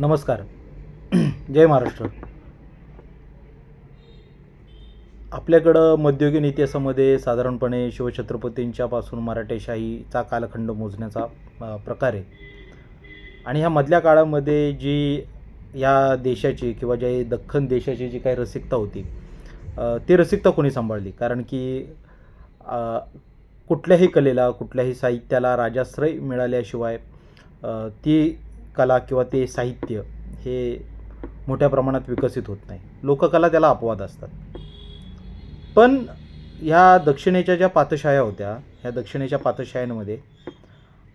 नमस्कार. जय महाराष्ट्र. आपल्याकडं मध्ययुगीन इतिहासामध्ये साधारणपणे शिवछत्रपतींच्यापासून मराठेशाहीचा कालखंड मोजण्याचा प्रकार आहे. आणि ह्या मधल्या काळामध्ये जी या देशाची किंवा ज्या दख्खन देशाची जी काही रसिकता होती ती रसिकता कोणी सांभाळली? कारण की कुठल्याही कलेला कुठल्याही साहित्याला राजाश्रय मिळाल्याशिवाय ती कला किंवा ते साहित्य हे मोठ्या प्रमाणात विकसित होत नाही. लोककला त्याला अपवाद असतात. पण ह्या दक्षिणेच्या ज्या पातशाया होत्या ह्या दक्षिणेच्या पातशायांमध्ये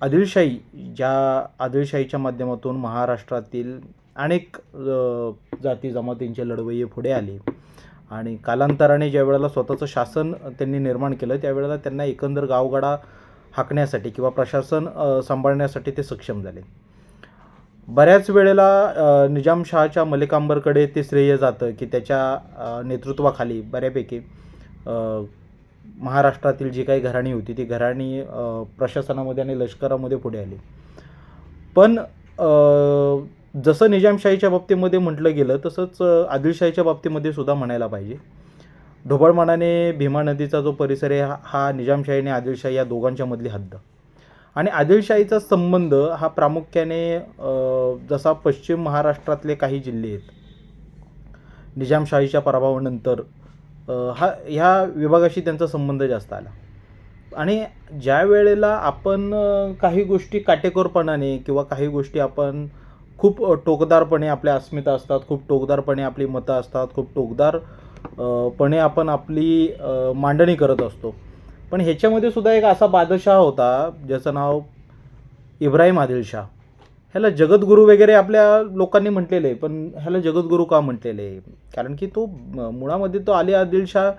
आदिलशाही ज्या आदिलशाहीच्या माध्यमातून महाराष्ट्रातील अनेक जाती जमातींचे लढवय्ये पुढे आले आणि कालांतराने ज्या वेळेला स्वतःचं शासन त्यांनी निर्माण केलं त्यावेळेला त्यांना एकंदर गावगाडा हाकण्यासाठी किंवा प्रशासन सांभाळण्यासाठी ते सक्षम झाले. बऱ्याच वेळेला निजामशहाच्या मलिकांबरकडे ते श्रेय जातं की त्याच्या नेतृत्वाखाली बऱ्यापैकी महाराष्ट्रातील जी काही घराणी होती ती घराणी प्रशासनामध्ये आणि लष्करामध्ये पुढे आली. पण जसं निजामशाहीच्या बाबतीमध्ये म्हटलं गेलं तसंच आदिलशाहीच्या बाबतीमध्ये सुद्धा म्हणायला पाहिजे. ढोबळमानाने भीमा नदीचा जो परिसर आहे हा- हा निजामशाही आणि आदिलशाही या दोघांच्या मधली हद्द. आणि आदिलशाहीचा संबंध हा प्रामुख्याने जसा पश्चिम महाराष्ट्रातले काही जिल्हे आहेत निजामशाहीच्या पराभवानंतर हा ह्या विभागाशी त्यांचा संबंध जास्त आला. आणि ज्या वेळेला आपण काही गोष्टी काटेकोरपणाने किंवा काही गोष्टी आपण खूप टोकदारपणे आपल्या अस्मिता असतात खूप टोकदारपणे आपली मतं असतात खूप टोकदार पणे आपण आपली मांडणी करत असतो पण ह्याच्यामध्ये सुद्धा एक असा बादशाह होता ज्याचं नाव इब्राहिम आदिलशाह. ह्याला जगद्गुरू वगैरे आपल्या लोकांनी म्हटलेलं आहे पण ह्याला जगद्गुरू का म्हटलेले? आहे कारण की तो मुळामध्ये तो आली आदिलशाह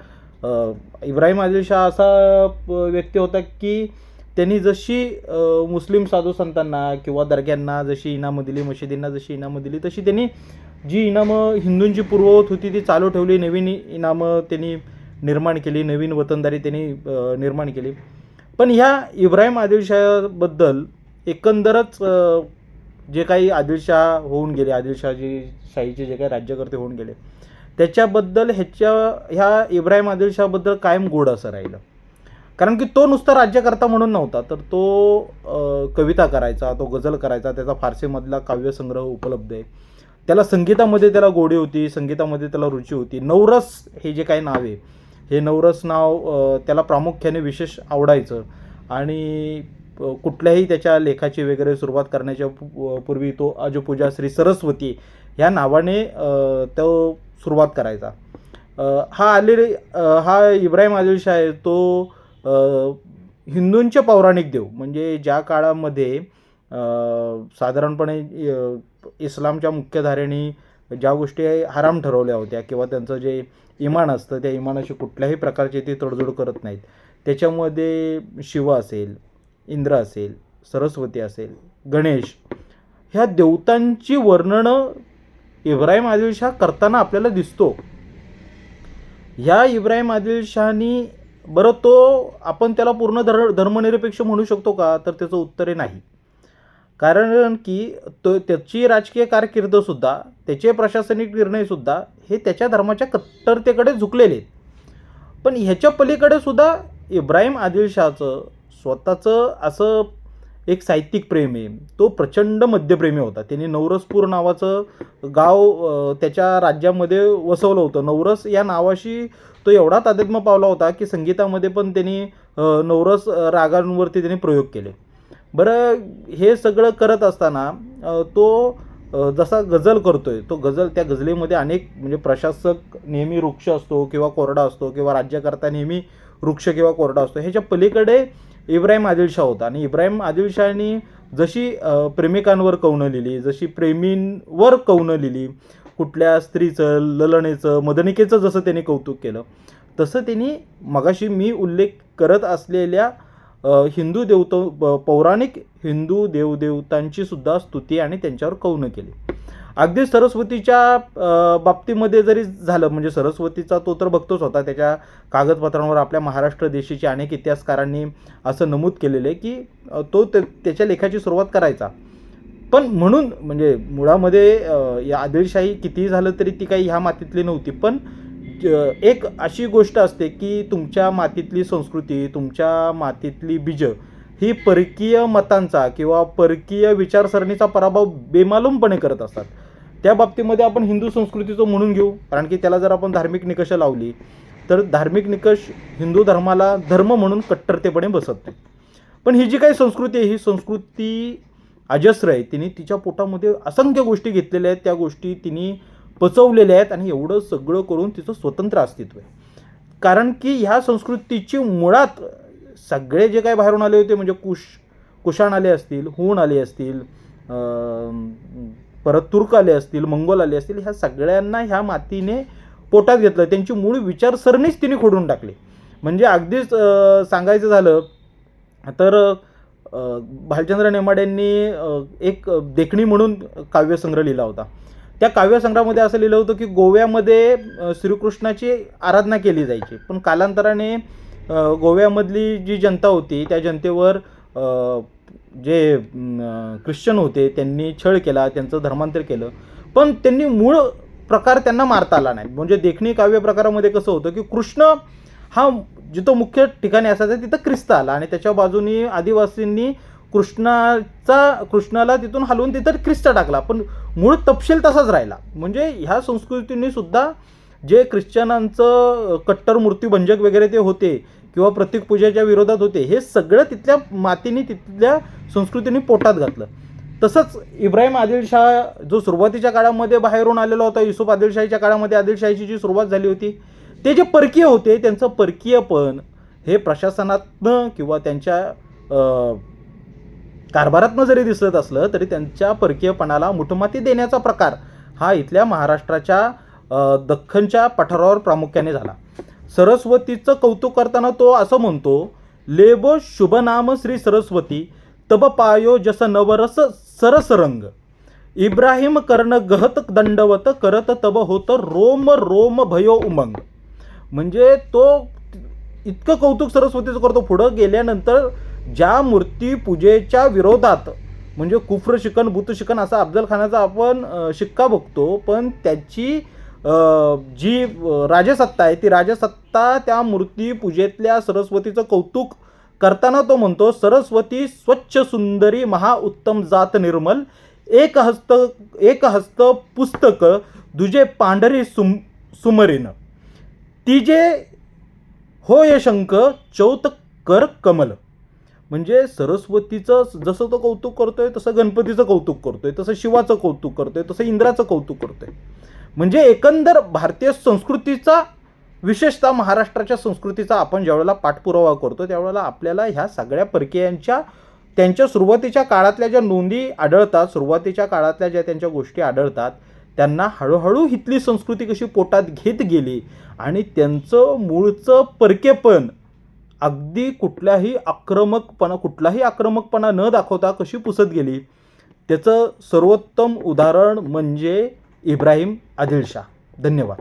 इब्राहिम आदिलशाह असा व्यक्ती होता की त्यांनी जशी मुस्लिम साधू संतांना किंवा दर्ग्यांना जशी इनामं दिली मशिदींना जशी इनामं दिली तशी त्यांनी जी इनामं हिंदूंची पूर्ववत होती ती चालू ठेवली नवीन इनामं त्यांनी निर्माण केली नवीन वतनदारी त्यांनी निर्माण केली. पण ह्या इब्राहिम आदिलशाहबद्दल एकंदरच जे काही आदिलशाह होऊन गेले आदिलशाहजी शाहीचे जे काही राज्यकर्ते होऊन गेले त्याच्याबद्दल ह्याच्या ह्या इब्राहिम आदिलशाहबद्दल कायम गोड असं राहिलं. कारण की तो नुसता राज्यकर्ता म्हणून नव्हता तर तो कविता करायचा तो गझल करायचा त्याचा फारसीमधला काव्यसंग्रह उपलब्ध आहे. त्याला संगीतामध्ये त्याला गोडी होती संगीतामध्ये त्याला रुची होती. नवरस हे जे काही नाव आहे हे नवरस नाव त्याला प्रामुख्याने विशेष आवडायचं. आणि कुठल्याही त्याच्या लेखाची वगैरे सुरुवात करण्याच्या पूर्वी तो अजपूजा श्री सरस्वती ह्या नावाने तो सुरुवात करायचा. हा आले हा इब्राहिम आदिलशाह आहे तो हिंदूंचे पौराणिक देव. म्हणजे ज्या काळामध्ये साधारणपणे इस्लामच्या मुख्यधारेने ज्या गोष्टी हराम ठरवल्या होत्या किंवा त्यांचं जे इमान असतं त्या इमानाशी कुठल्याही प्रकारची ते तडजोड करत नाहीत. त्याच्यामध्ये शिव असेल इंद्र असेल सरस्वती असेल गणेश ह्या देवतांची वर्णनं इब्राहिम आदिलशाह करताना आपल्याला दिसतो. ह्या इब्राहिम आदिलशहानी बरं तो आपण त्याला पूर्ण धर धर्मनिरपेक्ष म्हणू शकतो का? तर त्याचं उत्तर आहे नाही. कारण की तो त्याची राजकीय कारकिर्दसुद्धा त्याचे प्रशासनिक निर्णयसुद्धा हे त्याच्या धर्माच्या कट्टरतेकडे झुकलेले आहेत. पण ह्याच्या पलीकडे सुद्धा इब्राहिम आदिलशहाचं स्वतःचं असं एक साहित्यिक प्रेम आहे. तो प्रचंड मद्यप्रेमी होता. त्यांनी नवरसपूर नावाचं गाव त्याच्या राज्यामध्ये वसवलं होतं. नवरस या नावाशी तो एवढा तादात्म्य पावला होता की संगीतामध्ये पण त्यांनी नवरस रागांवरती त्यांनी प्रयोग केले. बरं हे सगळं करत असताना तो जसा गझल करतोय तो गझल त्या गझलेमध्ये अनेक म्हणजे प्रशासक नेहमी वृक्ष असतो किंवा कोरडा असतो किंवा राज्यकर्ता नेहमी वृक्ष किंवा कोरडा असतो. ह्याच्या पलीकडे इब्राहिम आदिलशाह होता. आणि इब्राहिम आदिलशाहनी जशी प्रेमिकांवर कवनं लिहिली जशी प्रेमींवर कवनं लिहिली कुठल्या स्त्रीचं ललनेचं मदनिकेचं जसं त्यांनी कौतुक केलं तसं त्यांनी मगाशी मी उल्लेख करत असलेल्या हिंदू देवत पौराणिक हिंदू देवदेवतांची सुद्धा स्तुती आणि त्यांच्यावर कौनं केली. अगदी सरस्वतीच्या बाबतीमध्ये जरी झालं म्हणजे सरस्वतीचा तो तर बघतोच होता त्याच्या कागदपत्रांवर आपल्या महाराष्ट्र देशाचे अनेक इतिहासकारांनी असं नमूद केलेलं आहे की तो त्याच्या लेखाची सुरुवात करायचा. पण म्हणून म्हणजे मुळामध्ये या आदिलशाही कितीही झालं तरी ती काही ह्या मातीतली नव्हती पण एक अशी गोष्ट असते की तुमच्या मातीतली संस्कृती तुमच्या मातीतली बीजं ही परकीय मतांचा किंवा परकीय विचारसरणीचा पराभव बेमालूमपणे करत असतात. त्या बाबतीमध्ये आपण हिंदू संस्कृतीचं म्हणून घेऊ कारण की त्याला जर आपण धार्मिक निकष लावली तर धार्मिक निकष हिंदू धर्माला धर्म म्हणून कट्टरतेपणे बसत नाही पण ही जी काही संस्कृती आहे ही संस्कृती अजस्र आहे तिने तिच्या पोटामध्ये असंख्य गोष्टी घेतलेल्या आहेत त्या गोष्टी तिने पचवलेले आहेत आणि एवढं सगळं करून तिचं स्वतंत्र अस्तित्व आहे. कारण की ह्या संस्कृतीची मुळात सगळे जे काही बाहेरून आले होते म्हणजे कुश कुशाण आले असतील हून आले असतील परत तुर्क आले असतील मंगोल आले असतील ह्या सगळ्यांना ह्या मातीने पोटात घेतलं. त्यांची मूळ विचारसरणीच तिने खोडून टाकली. म्हणजे अगदीच सांगायचं झालं तर भालचंद्र नेमाड्यांनी एक देखणी म्हणून काव्यसंग्रह लिहिला होता. त्या काव्यसंग्रहामध्ये असं लिहिलं होतं की गोव्यामध्ये श्रीकृष्णाची आराधना केली जायची. पण कालांतराने गोव्यामधली जी जनता होती त्या जनतेवर जे ख्रिश्चन होते त्यांनी छळ केला त्यांचं धर्मांतर केलं. पण त्यांनी मूळ प्रकार त्यांना मारता आला नाही. म्हणजे देखणी काव्य प्रकारामध्ये कसं होतं की कृष्ण हा जिथं मुख्य ठिकाणी असायचा तिथं ख्रिस्त आला. आणि त्याच्या बाजूनी आदिवासींनी कृष्णाचा कृष्णाला तिथून हलवून तिथं ख्रिस्त टाकला. पण मूळ तपशील तसाच राहिला. म्हणजे ह्या संस्कृतीने सुद्धा जे ख्रिश्चनांचं कट्टर मूर्तीभंजक वगैरे ते होते किंवा प्रतीक पूजेच्या विरोधात होते हे सगळं तिथल्या मातीने तिथल्या संस्कृतीने पोटात घातलं. तसंच इब्राहिम आदिलशाह जो सुरुवातीच्या काळामध्ये बाहेरून आलेला होता युसुफ आदिलशाहीच्या काळामध्ये आदिलशाहीची जी सुरुवात झाली होती ते जे परकीय होते त्यांचं परकीयपण हे प्रशासनातनं किंवा त्यांच्या कारभारातनं जरी दिसत असलं तरी त्यांच्या परकीयपणाला मुठमाती देण्याचा प्रकार हा इथल्या महाराष्ट्राच्या दख्खनच्या पठारावर प्रामुख्याने झाला. सरस्वतीचं कौतुक करताना तो असं म्हणतो लेबो शुभनाम श्री सरस्वती तब पायो जस नवरस सरसरंग. इब्राहिम कर्ण गहत दंडवत करत तब होत रोम रोम भयो उमंग. म्हणजे तो इतकं कौतुक सरस्वतीचं करतो. पुढं गेल्यानंतर ज्या मूर्तीपूजेच्या विरोधात म्हणजे कुफ्र शिकन बुत शिकन असा अफजल खानाचा आपण शिक्का बघतो पण त्याची जी राजसत्ता आहे ती राजसत्ता त्या मूर्तीपूजेतल्या सरस्वतीचं कौतुक करताना तो म्हणतो सरस्वती स्वच्छ सुंदरी महाउत्तम जात निर्मल एक हस्त एक हस्त पुस्तक दुजे पांढरी सुम सुमरीन. तिजे होय शंख चौत कर कमल. म्हणजे सरस्वतीचं जसं तो कौतुक करतोय तसं गणपतीचं कौतुक करतोय तसं शिवाचं कौतुक करतोय तसं इंद्राचं कौतुक करतोय. म्हणजे एकंदर भारतीय संस्कृतीचा विशेषतः महाराष्ट्राच्या संस्कृतीचा आपण ज्यावेळेला पाठपुरावा करतो त्यावेळेला आपल्याला ह्या सगळ्या परकीयांच्या त्यांच्या सुरुवातीच्या काळातल्या ज्या नोंदी आढळतात सुरुवातीच्या काळातल्या ज्या त्यांच्या गोष्टी आढळतात त्यांना हळूहळू हितली संस्कृती कशी पोटात घेत गेली आणि त्यांचं मूळचं परकेपण अगदी कुठल्याही आक्रमकपणा कुठलाही आक्रमकपणा न दाखवता कशी पुसत गेली? त्याचं सर्वोत्तम उदाहरण म्हणजे इब्राहिम आदिलशाह. धन्यवाद.